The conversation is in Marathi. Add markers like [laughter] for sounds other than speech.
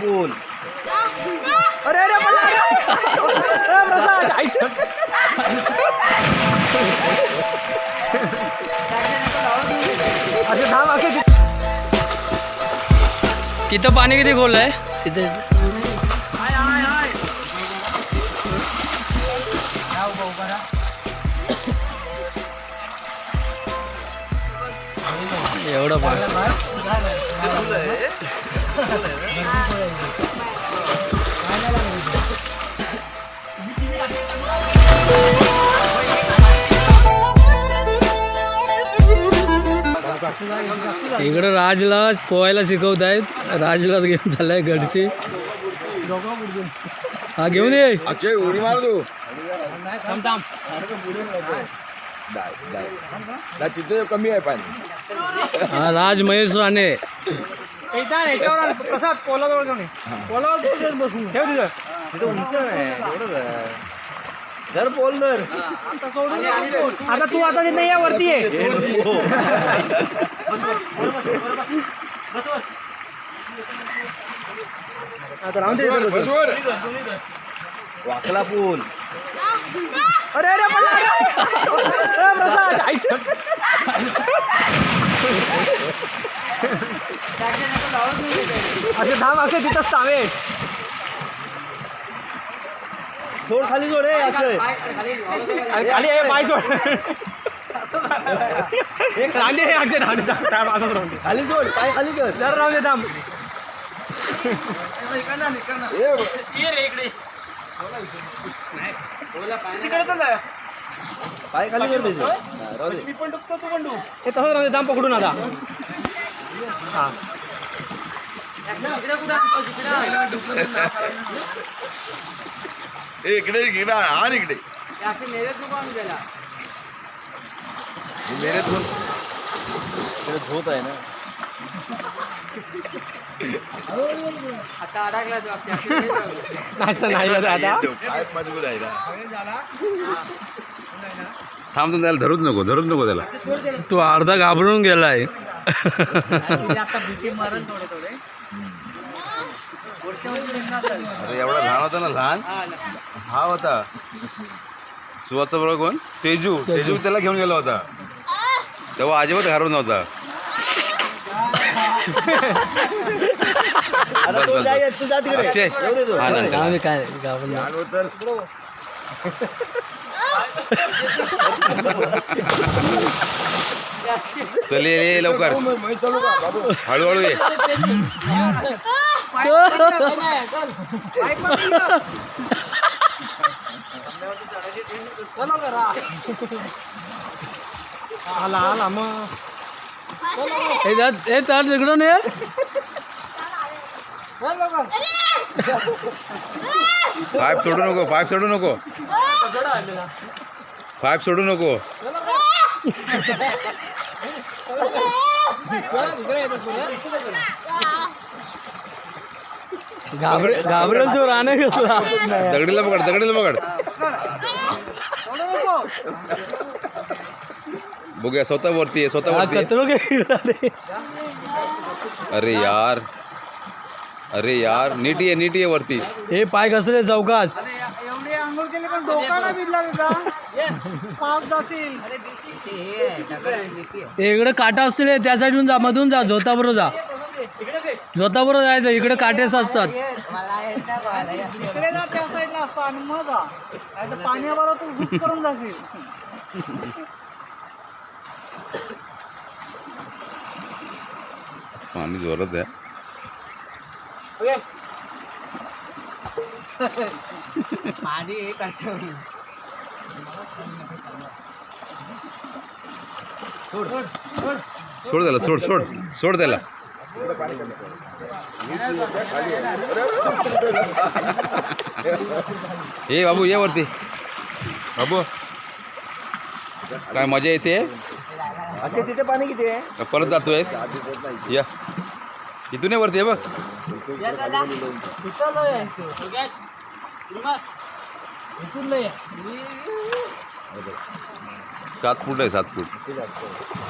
बोल अरे. अरे प्रसाद, आईचं. असे थांब असे तिथं पाणी किती खोल आहे? तिथे एवढं पाणी. इकडं राजला पोहायला शिकवत आहेत राजला घेऊन चाललाय गडचे हा घेऊन ये. अक्षय उडी मार तू. तिथे कमी आहे पाणी. हा राज महेश राणे. एकदा याच्यावर आण. प्रसाद पोलाजवळ घेऊन ये. ठेव तिथं. तिथं उंच आहे. जर बोल तर आता तू. आता तिथे या वरती आहे आता राहून दे इथं बसून. वाकला पूल. अरे अरे प्रसाद. आईचं. [laughs] असे थांब असे तिथंच थांबे सोड खाली सोड रे अक्षय खाली आहे पाय एक खाली आहे अक्षय दे, थांब, असंच राहून दे. खाली सोड पाय खाली कर जरा राहून दे थांब. पाय खाली कर त्याचे हा, राहू दे. हे तसंच राहून दे थांब पकडून आता. हा. इकडे इकडे आण इकडे. मेरे दोन तिकडे धोत आहे ना. नाही आता. पाय मजबूत आहे ना. थांब तुम्ही त्याला धरूच नको धरूच नको त्याला. तू अर्धा घाबरून गेलाय. अरे एवढा लहान होता ना लहान? हा होता. सुवाचा बरोबर कोण? तेजू. तेजू. त्याला घेऊन गेला होता. तेव्हा अजिबात घालून नव्हता. अक्षय. हा. आम्ही काय होतं. [laughs] चल ये ये लवकर. चालू हळूहळू ये. आला आला मग हे जा- हे चार तिकडून ये. पाईप सोडू नको पाईप सोडू नको. पाईप सोडू नको. घाबरे घाबरेल तू राणे कसला? दगडीला पकड दगडीला पकड. बघूया स्वतः वरती आहे स्वतः वरती आहे. कचरो के अरे यार. अरे यार नीट ये नीट ये वरती. हे पाय घसरे चौकाच आंघोळ केले पण डोका नाही भिजला तुझा. पाच जातील इकडे काटा असतील त्या साईडून जा मधून जा झोताबरोबर जा. झोताबरोबर जायचं इकडे काटेच असतात. इकडे जा त्या साईडला असतो आणि मग जा. पाण्याबरोबर तू हुक करून जाशील. पाणी जोरात आहे. सोड. त्याला सोड सोड सोड त्याला. ए बाबू ये वरती. बाबू. काय मजा येते? अच्छा तिथे पाणी किती आहे? परत जातोय या. इथून ये वरती ये बघ. सात फूट आहे सात फूट.